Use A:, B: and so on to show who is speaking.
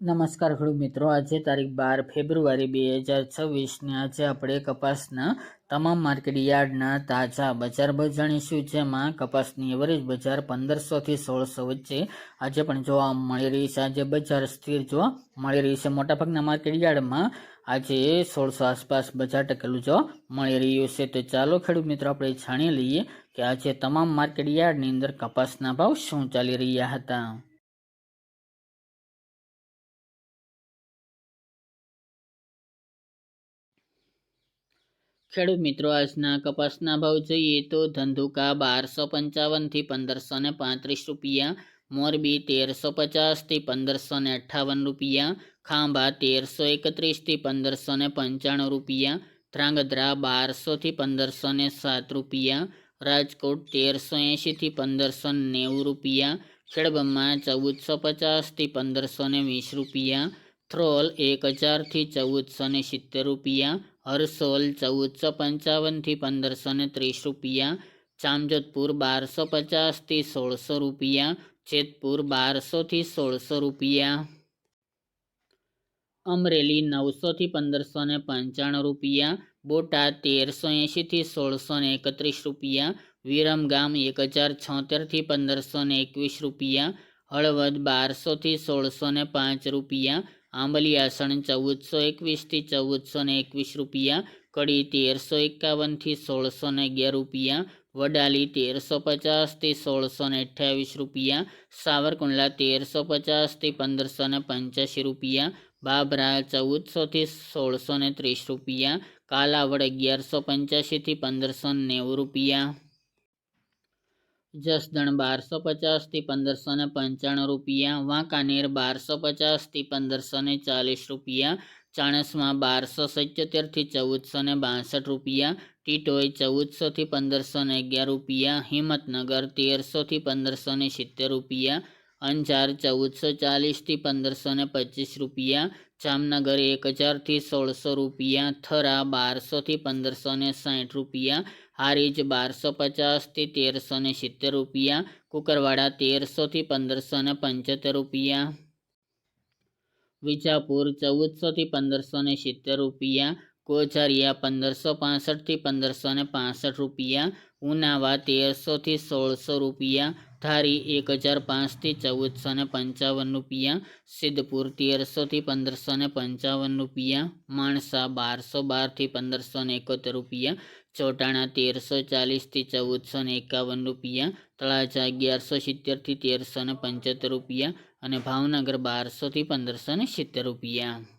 A: નમસ્કાર ખેડૂત મિત્રો. આજે તારીખ બાર ફેબ્રુઆરી બે હજાર છવ્વીસને આજે આપણે કપાસના તમામ માર્કેટ યાર્ડના તાજા બજાર ભાવ જાણીશું, જેમાં કપાસની એવરેજ બજાર પંદરસોથી સોળસો વચ્ચે આજે પણ જોવા મળી રહી છે. આજે બજાર સ્થિર જોવા મળી રહી છે. મોટાભાગના માર્કેટ યાર્ડમાં આજે સોળસો આસપાસ બજાર ટકેલું જોવા મળી રહ્યું છે. તો ચાલો ખેડૂત મિત્રો, આપણે જાણી લઈએ કે આજે તમામ માર્કેટ યાર્ડની અંદર કપાસના ભાવ શું ચાલી રહ્યા હતા. ખેડૂત મિત્રો, આજના કપાસના ભાવ જોઈએ તો ધંધુકા બારસો પંચાવનથી પંદરસો ને પાંત્રીસ રૂપિયા, મોરબી તેરસો પચાસથી પંદરસો ને અઠ્ઠાવન રૂપિયા, ખાંભા તેરસો એકત્રીસથી પંદરસો ને પંચાણું રૂપિયા, ધ્રાંગધ્રા બારસોથી પંદરસો ને સાત રૂપિયા, રાજકોટ તેરસો એંશીથી પંદરસો નેવું રૂપિયા ખેડબમ્મા ચૌદસો પચાસથી પંદરસો ને વીસ રૂપિયા થ્રોલ એક હજારથી ચૌદસો ને સિત્તેર રૂપિયા હરસોલ ચૌદસો પંચાવનથી પંદરસો ને ત્રીસ રૂપિયા ચામજોધપુર બારસો પચાસથી સોળસો રૂપિયા જેતપુર બારસોથી સોળસો રૂપિયા અમરેલી નવસોથી પંદરસો ને પંચાણું રૂપિયા બોટાદ તેરસો એંશીથી સોળસો ને એકત્રીસ રૂપિયા વિરમગામ એક હજાર છોતેરથી પંદરસો ને એકવીસ રૂપિયા હળવદ બારસોથી સોળસો ને પાંચ રૂપિયા આંબલિયાસણ ચૌદસો એકવીસથી ચૌદસો ને એકવીસ રૂપિયા કડી તેરસો એકાવનથી સોળસો ને અગિયાર રૂપિયા, વડાલી તેરસો પચાસથી સોળસો ને અઠ્યાવીસ રૂપિયા, સાવરકુંડલા તેરસો પચાસથી પંદરસો ને પંચ્યાસી રૂપિયા, બાબરા ચૌદસોથી સોળસો ને ત્રીસ રૂપિયા, કાલાવડ અગિયારસો પંચ્યાસીથી પંદરસો નેવું રૂપિયા. જસદણ બારસો પચાસથી પંદરસો ને પંચાણું રૂપિયા, વાંકાનેર બારસો પચાસથી પંદરસો ને ચાલીસ રૂપિયા, ચાણસમાં બારસો સિત્યોતેરથી ચૌદસો ને બાસઠ રૂપિયા ટીટોઈ ચૌદસોથી પંદરસો ને અગિયાર રૂપિયા, હિંમતનગર તેરસોથી પંદરસો ને સિત્તેર રૂપિયા અંજાર ચૌદસો ચાલીસથી પંદરસો ને પચીસ રૂપિયા, જામનગર એક હજારથી સોળસો રૂપિયા, થરા બારસોથી પંદરસો ને સાઠ રૂપિયા, હારીજ બારસો પચાસથી તેરસો ને સિત્તેર રૂપિયા, કુકરવાડા તેરસોથી પંદરસો ને પંચોતેર રૂપિયા. વિજાપુર ચૌદસોથી પંદરસો ને સિત્તેર રૂપિયા કોચારિયા પંદરસો પાસઠથી પંદરસો ને પાસઠ રૂપિયા, ઉનાવા તેરસોથી સોળસો રૂપિયા ધારી એક હજાર પાંચથી ચૌદસો ને પંચાવન રૂપિયા, સિદ્ધપુર તેરસોથી પંદરસો ને પંચાવન રૂપિયા, માણસા બારસો બારથી પંદરસો ને એકોતેર રૂપિયા, ચોટાણા તેરસો ચાલીસથી ચૌદસો ને એકાવન રૂપિયા, તળાજા અગિયારસો સિત્તેરથી તેરસો ને પંચોતેર રૂપિયા અને ભાવનગર બારસોથી પંદરસો ને સિત્તેર રૂપિયા.